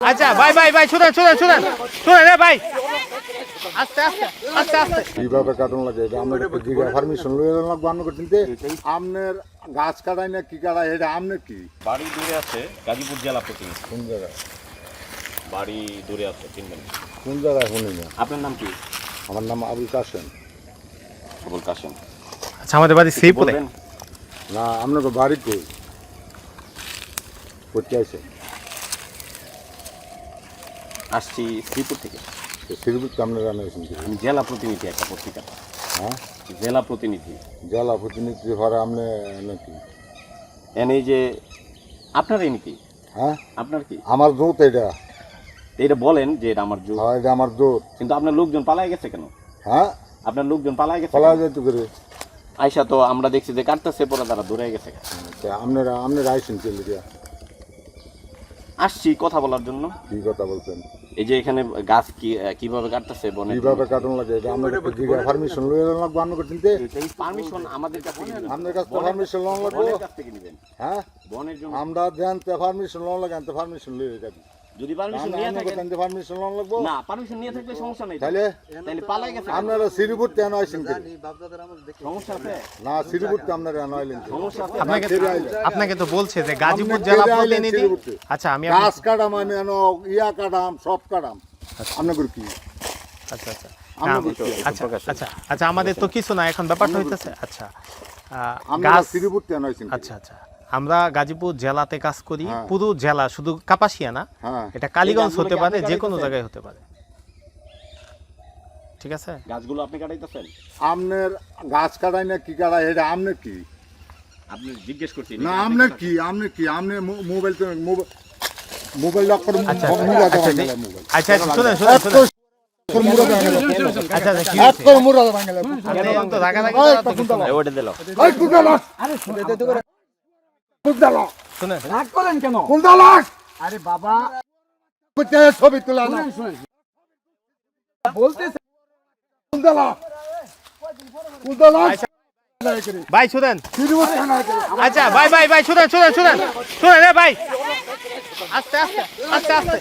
আচ্ছা ভাই ভাই ভাই শুনেন শুনেন শুনেন। শুনেন রে ভাই। আস্তে আস্তে আস্তে আস্তে। কীভাবে কাটন লাগে? এটা আমরা একটা জিগা পারমিশন লইয়া লাগবো আমরা করতে আমনের গাছ কাটাই না কি কাটাই এটা আমনের কি? বাড়ি দূরে আছে গাজীপুর জেলা কোন বাড়ি দূরে আছে চিনবেন কোন জায়গায় শুনি না? আপনার নাম কি? আমার নাম আবুল কাসেম আবুল কাসেম আচ্ছা আমাদের বাড়ি না আপনার তো বাড়ি কই? করতে আছে আসছি শ্রীপুর থেকে। শ্রীপুর আপনার রান্না আমি জেলা প্রতিনিধি একটা পত্রিকা। হ্যাঁ? জেলা প্রতিনিধি। জেলা প্রতিনিধি হরে আপনি নাকি? এনে যে আপনারই নাকি? হ্যাঁ? আপনার কি? আমার জোত এটা। এটা বলেন যে এটা আমার জোর হ্যাঁ এটা আমার জোত কিন্তু আপনার লোকজন পালাই গেছে কেন? হ্যাঁ? আপনার লোকজন পালাই গেছে কেন? যেতে করে। আয়সা তো আমরা দেখছি যে কাটতেছে পরে তারা দূরে গেছে আপনারা আপনারা আইসেন লিগা আসছি কথা বলার জন্য। কি কথা বলছেন? এই যে এখানে গাছ কি কীভাবে কাটতেছে বনে কীভাবে কাটন লাগে? এটা আমরা জিগা পারমিশন লয়ে লাগব আমরা করতে। পারমিশন আমাদের কাছে আমাদের কাছে পারমিশন লওয়া লাগবো? বনের কাছ থেকে নেবেন। হ্যাঁ? বনের জন্য আমরা জানতে পারমিশন লওয়া লাগে পারমিশন লয়ে যাবি যদি পারমিশন নিয়ে থাকেন আনতে পারমিশন লওয়া লাগবো? না পারমিশন নিয়ে থাকলে সমস্যা নেই তাহলে? তাহলে পালাই গেছে আপনারা শ্রীপুর কে সমস্যা আছে? না শ্রীপুর তে আপনারা কেন আইলেন সমস্যা আছে? আপনাকে আপনাকে তো বলছে যে গাজীপুর জেলা প্রতিনিধি। আচ্ছা আমি গাছ কাটাম আমি ইয়া কাটাম সব কাটাম। আপনাদের কি? আচ্ছা আচ্ছা। আচ্ছা আচ্ছা আচ্ছা আমাদের তো কিছু না এখন ব্যাপারটা হইতেছে। আচ্ছা গাছ শ্রীপুর আচ্ছা আচ্ছা। আমরা গাজীপুর জেলাতে কাজ করি হ্যাঁ। পুরো জেলা শুধু কাপাসিয়া না হ্যাঁ এটা কালীগঞ্জ হতে পারে যে কোনো জায়গায় হতে পারে ঠিক আছে গাছগুলো আপনি কাটাইতেছেন আমনের গাছ কাটাই না কি কাটাই এটা আমনের কি আপনি জিজ্ঞেস করছি না আমনের কি আমনের কি আমনে মোবাইল তো মোবাইল মোবাইল লক করে আচ্ছা আচ্ছা আচ্ছা, আচ্ছা আচ্ছা শুনেন শুনেন আচ্ছা আচ্ছা কি শুনেন। রাগ করেন কেন? আরে বাবা। ছবি তোলা না ভাই শুনেন। শ্রীপুর কেন আইসেন? আচ্ছা ভাই ভাই ভাই শুনেন শুনেন শুনেন। শুনেন রে ভাই। আস্তে আস্তে আস্তে আস্তে।